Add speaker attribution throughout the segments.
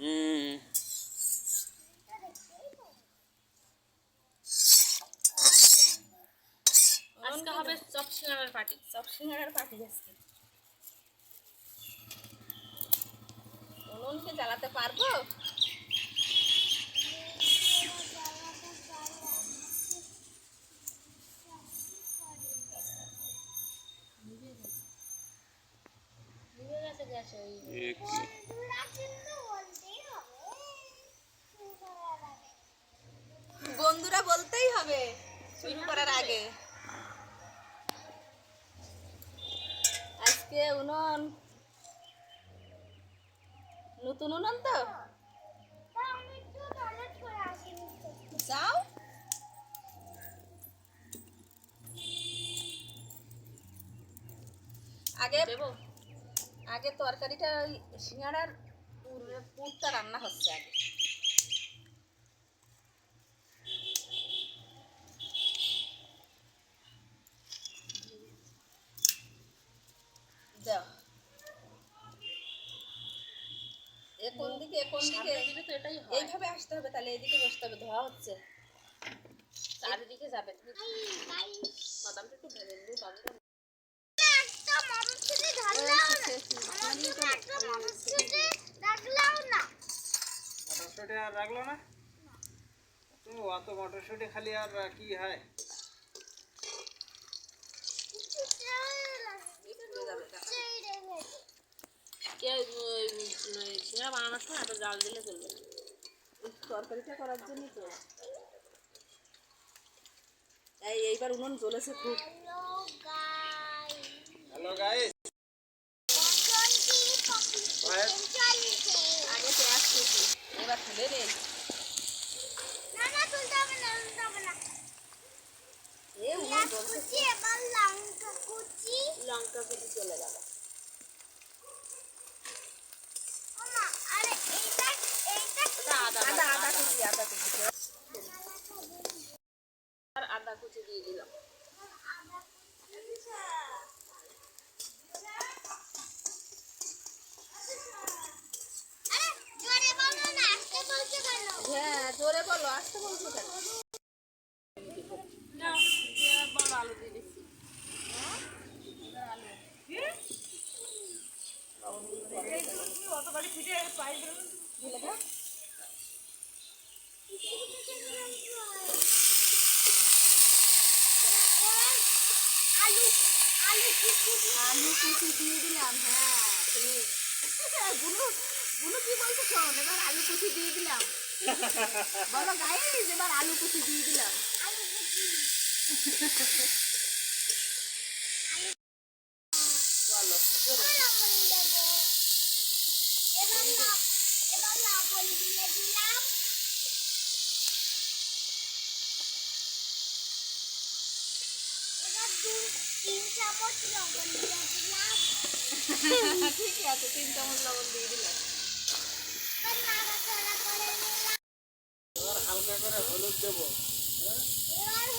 Speaker 1: হুম।
Speaker 2: আজকে হবে চপ সিঙ্গারার পার্টি।
Speaker 3: সব সিঙ্গারার পাখি আজকে। উনুনকে জ্বালাতে পারব?
Speaker 2: গ্যাস ওই
Speaker 1: এ কি?
Speaker 3: বন্ধুরা বলতেই হবে শুরু করার আগে। আজকে উনুন। নতুন উনুন তো? যাও। আগে আগে তরকারিটা ওই সিঙ্গাড়ার পুর- পুরটা রান্না হচ্ছে আগে। দাও কোন দিকে কোন দিকে?
Speaker 2: তো এটাই হয়।
Speaker 3: এইভাবে আসতে হবে তাহলে এদিকে বসতে হবে ধোয়া হচ্ছে।
Speaker 2: চারিদিকে যাবে তুমি। বাদামটা একটু ভেঙে দিও বাদামটা
Speaker 4: মটরশুঁটি আর রাখল না? তো অত মটরশুঁটি খালি আর কি হয়?
Speaker 2: কে ওই সিঙ্গারা বানানোর সময় এত জাল দিলে চলবে
Speaker 3: তরকারিটা করার জন্য তো। এই এইবার উনুন জ্বলেছে খুব।
Speaker 4: হ্যালো গাইস
Speaker 3: আগে তো আসতেছি এবার তুলে নে। এ উনুন জ্বলছে।
Speaker 2: লঙ্কা কুচি চলে গেল। আদা
Speaker 3: আদা কুচি আদা কুচি
Speaker 2: আর আদা কুচি দিয়ে দিলাম
Speaker 3: হ্যাঁ জোরে বলো আসতে বলছো কেন
Speaker 2: নাও, দিয়ে বড় আলু দিয়ে দিচ্ছি
Speaker 3: ঢেলে দাও আলু কুচি দিয়ে দিলাম। হ্যাঁ তুমি বুনু বুনু কি বলছো শোন এবার আলু কুচি দিয়ে দিলাম। বলো গাইস এবার আলু কুচি দিয়ে দিলাম। বলো জোরে। ঠিকই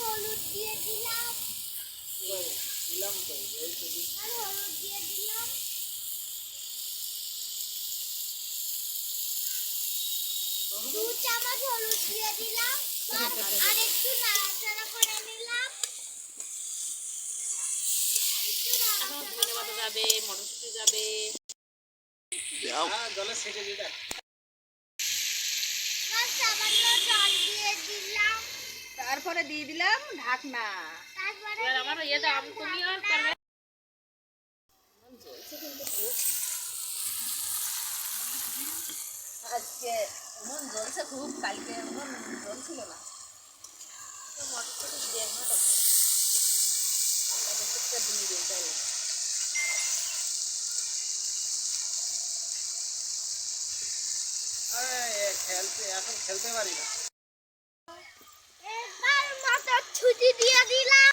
Speaker 4: হলুদ
Speaker 5: দিয়ে দিলাম
Speaker 4: দিলাম তো এই তো
Speaker 5: দিলাম দু চামচ হলুদ দিয়ে দিলাম, আর একটু নাড়াচাড়া করে নিলাম একটু
Speaker 2: এখন ধনে পাতা যাবে মটরশুঁটি যাবে।
Speaker 4: হ্যাঁ জলে ছেটে
Speaker 3: তারপরে দিয়ে দিলাম ঢাকনা।
Speaker 2: আমার ইয়ে দাও আমি তুমি আর করবে
Speaker 3: জ্বলছে কিন্তু খুব আজকে উনুন জ্বলছে খুব কালকে জ্বলছিল না।
Speaker 2: মটরশুঁটি দিয়ে না তো
Speaker 3: মটরশুঁটিটা দিয়ে দিন তাহলে
Speaker 4: আরে, এ খেলতে এখন খেলতে পারি না।
Speaker 5: ছুটি দিয়ে দিলাম।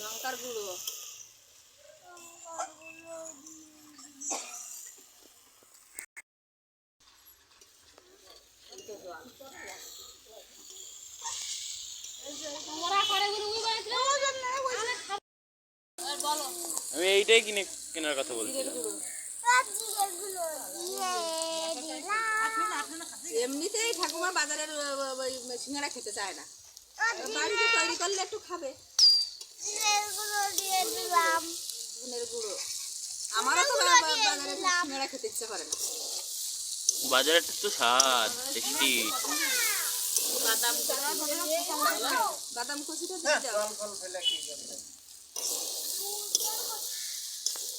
Speaker 3: লঙ্কার গুঁড়ো।
Speaker 1: আমি এইটাই কিনে কেনার কথা বলছিলাম।
Speaker 5: দিলাম
Speaker 3: এমনিতেই ঠাকুমা বাজারের সিঙ্গারা খেতে চায় না। বাড়িতে তৈরি করলে একটু খাবে। গুঁড়ো। আমারও তো বাজারে সিঙ্গারা খেতে ইচ্ছে করে না।
Speaker 1: বাজারের তো স্বাদ টেস্টি।
Speaker 2: বাদাম
Speaker 3: বাদাম কুচিটা দিয়ে দাও
Speaker 4: জল ফল ফেলে কি করবে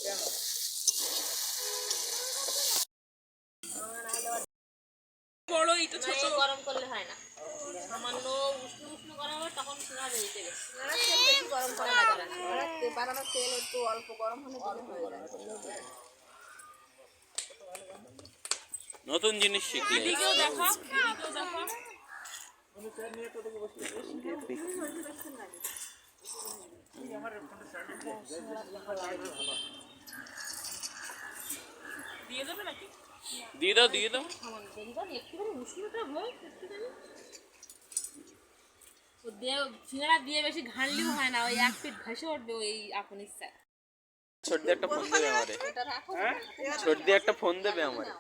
Speaker 4: কেন
Speaker 2: মানে গরম করলে হয় না সামান্য উষ্ণ উষ্ণ করা হবে তখন সিঙ্গারা বেরিয়ে গেছে
Speaker 3: সিঙ্গারার তেল বেশি গরম একটু অল্প গরম হলে
Speaker 1: নতুন জিনিস দিয়ে দাও দিয়ে দাও।
Speaker 2: দেখবেন একটুখানি উষ্ণটা হোক একটুখানি ও দিয়ে সিঙ্গারা দিয়ে বেশি ঘানলেও হয় না ওই এক পিঠ ভেসে উঠবে ওই আপন ইচ্ছা।
Speaker 1: ছোট দিয়ে একটা ফোন দেবে আমারে। ছোট দিয়ে একটা ফোন দেবে আমারে।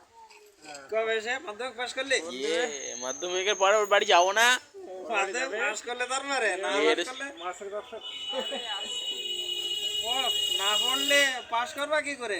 Speaker 4: কবে এসে? মাধ্যমিক পাস করলি?
Speaker 1: ইয়ে মাধ্যমিকের পরে ওর বাড়ি যাব না।
Speaker 4: মাধ্যমিক পাস করলে তার মারে না পড়লে পাস করবা কি করে?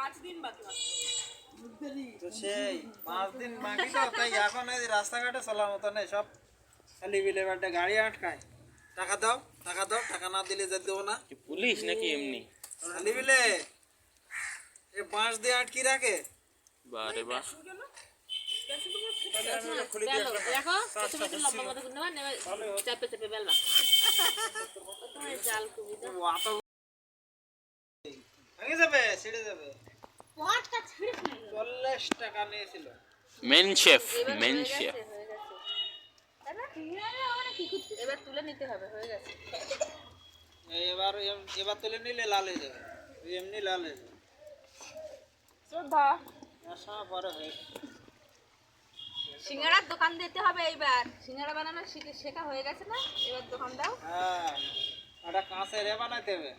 Speaker 3: পাঁচ দিন বাকি
Speaker 4: তো সেই পাঁচ দিন বাকি তো তাই এখন এই রাস্তাঘাটে চলার মতো নেই সব খালি বিলে বাড়িতে গাড়ি আটকায় টাকা দাও টাকা দাও টাকা না দিলে যেতে দেবো না
Speaker 1: কি পুলিশ নাকি এমনি
Speaker 4: খালি বিলে এ বাঁশ দিয়ে আটকি রাখে
Speaker 1: বারে বা
Speaker 2: দেখো দেখো প্রথমে একটু লম্বা মতো করে নেবা নেবে চাপে চাপে বেলবা তোমার জাল কুবি দাও
Speaker 4: ও এত ভেঙে যাবে ছিঁড়ে যাবে
Speaker 5: পটটা ছিঁড়ে ফেলে
Speaker 4: চল্লিশ টাকা নিয়েছিল
Speaker 1: মেন শেফ
Speaker 2: এবার
Speaker 1: মেন শেফ।
Speaker 2: হয়ে? এবার তুলে নিতে হবে হয়ে গেছে।
Speaker 4: এবার এবার তুলে নিলে লাল হয়ে যাবে। এমনি লাল হয়ে যাবে।
Speaker 3: শ্রদ্ধা।
Speaker 4: এর সময় পরে হয়ে
Speaker 3: সিঙ্গারার দোকান দিতে হবে এইবার। সিঙ্গারা বানানো শিখে শেখা হয়ে গেছে না? এবার দোকান দাও
Speaker 4: হ্যাঁ ওটা কাঁচের এ বানাইতে হবে।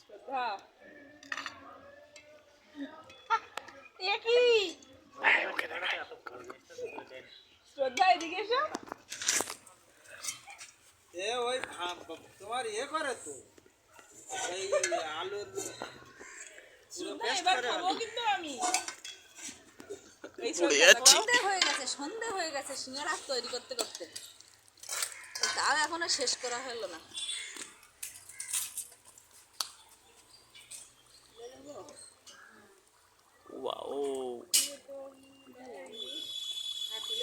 Speaker 3: শ্রদ্ধা এ কি শ্রদ্ধা এদিকে এসো
Speaker 4: এ ওই তোমার ইয়ে করে তো। এই আলুর পুরো পেস্ট করে আলু।
Speaker 1: পড়ে যাচ্ছি
Speaker 3: সন্ধে হয়ে গেছে সন্ধে হয়ে গেছে সিঙ্গারা তৈরি করতে করতে। তাও এখনও শেষ করা হলো না।
Speaker 1: ওয়াও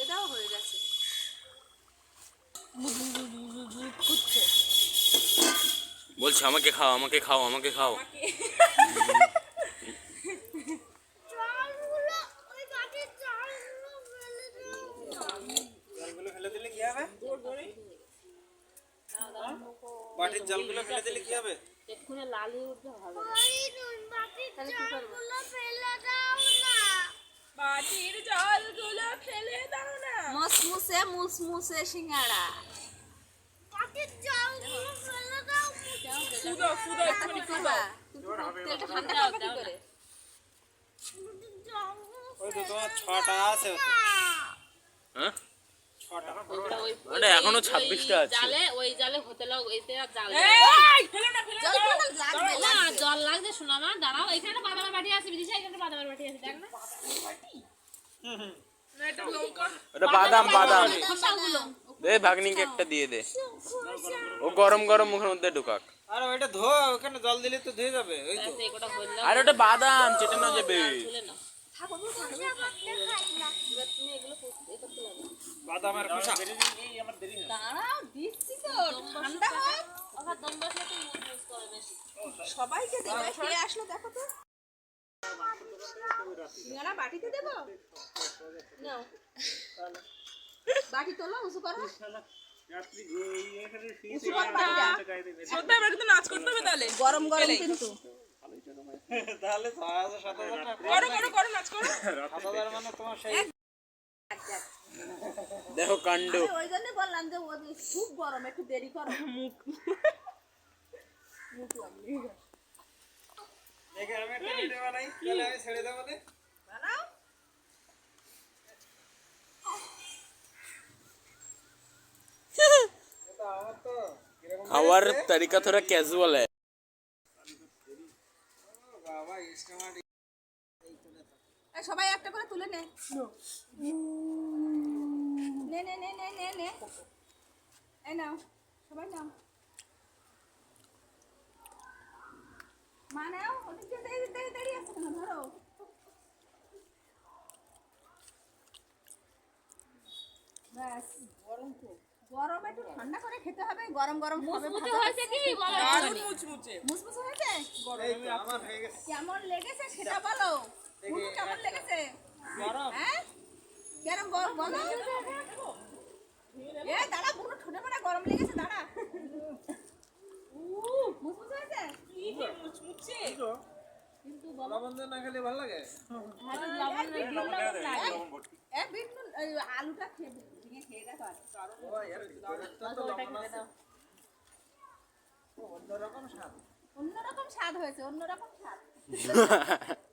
Speaker 3: হ্যাঁ হয়ে গেছে।
Speaker 1: বলছে আমাকে খাও আমাকে খাও আমাকে খাও।
Speaker 5: চালগুলো বাটির ফেলে
Speaker 4: জলগুলো ফেলে দিলে কি হবে? বাটির জলগুলো ফেলে দিলে কি হবে?
Speaker 2: এক্ষুনি লাল উঠবে হবে
Speaker 5: বাটির চালগুলো ফেলে দাও না
Speaker 3: বাটির জলগুলো ফেলে দাও না। মসমুসে মুসমুসে সিঙ্গারা
Speaker 5: বাটির জলগুলো ফেলে দাও
Speaker 3: ফুদো ফুদো একটু ফুদো। তেলটা ঠান্ডা হবে কি করে
Speaker 4: ওই তো তোমার ছটা আছে।
Speaker 1: হ্যাঁ।
Speaker 4: ছটা
Speaker 2: ওটা এখনও
Speaker 1: 26টা আছে।
Speaker 2: জালে ওই জালে হতে এতে আর জাল
Speaker 3: জল
Speaker 2: না লাগছে। শোনা মা দাঁড়াও এখানে বাদামের বাটি আছে বিদিশা এখানে বাদামের বাটি আছে দেখ না।
Speaker 1: ওটা বাদাম বাদাম।
Speaker 2: খোসাগুলো।
Speaker 1: দে ভাগ্নিকে একটা দিয়ে দে। ও গরম গরম মুখের মধ্যে ঢুকাক।
Speaker 4: আরে ওইটা ধো ওখানে জল দিলে তো ধুয়ে যাবে ওই তো।
Speaker 1: আর ওটা বাদাম চেটানো যাবে
Speaker 5: না
Speaker 2: তুমি এগুলো করতে- এ করতে লাগবে
Speaker 4: বাদামের খোসা।
Speaker 3: দাঁড়াও দিচ্ছি তো ঠান্ডা হোক
Speaker 2: আবার দম বসলে তো মুজ মুজ করে বেশি
Speaker 3: সবাইকে দেবো কে আসলো দেখো তো। সিঙ্গারা বাটিতে দেবো?
Speaker 2: নাও।
Speaker 3: বাটি তোলো উঁচু করো। গরম গরম কিন্তু।
Speaker 4: তাহলে ছয় হাজার সাত হাজার টাকা
Speaker 6: করো করো করো নাচ করো।
Speaker 4: সাত হাজার মানে তোমার সেই
Speaker 1: দেখো কাণ্ড।
Speaker 3: ওই জন্য বললাম যে ও খুব গরম একটু দেরি করো।
Speaker 4: দেখে আমি একটা ভিডিও বানাই তাহলে আমি ছেড়ে দেবো নে।
Speaker 3: দাঁড়াও
Speaker 4: এটা আমার তো কীরকম
Speaker 1: খাওয়ার তরিকা থোড়া ক্যাজুয়াল है
Speaker 3: সবাই একটা করে তুলে নে। নে নে নে নে নে নে। এই নাও সবাই নাও। মা নাও ওদিক দাঁড়িয়ে আছে কেন? ধরো। ব্যাস। গরম খুব গরম একটু ঠান্ডা করে খেতে হবে গরম গরম খাবে
Speaker 2: মুচমুচে হয়েছে কি?
Speaker 6: দারুণ মুচমুচে।
Speaker 3: মুসমুস হয়েছে?
Speaker 4: তো আমার হয়ে গেছে।
Speaker 3: কেমন লেগেছে সেটা বলো। কেমন লেগেছে?
Speaker 4: গরম।
Speaker 3: হ্যাঁ? কেরম গরম? বলো। এ দাঁড়া পুরো ঠোঁটে মানে গরম লেগেছে দাঁড়া। হয়েছে?
Speaker 4: লবণ না খেলে ভালো লাগে?
Speaker 3: এ বিট এই আলুটা খেয়ে খেয়ে দেখো
Speaker 4: অন্যরকম স্বাদ।
Speaker 3: অন্যরকম স্বাদ হয়েছে অন্যরকম স্বাদ।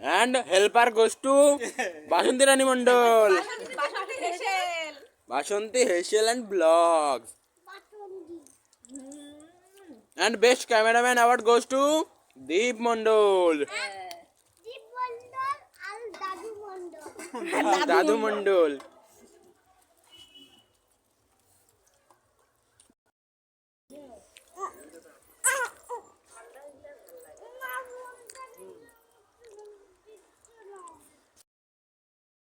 Speaker 1: And helper goes to Basanti Rani Mondal
Speaker 3: Basanti হেসেল
Speaker 1: and blogs and best cameraman award goes to Deep
Speaker 5: Mondal
Speaker 1: দাদু মন্ডল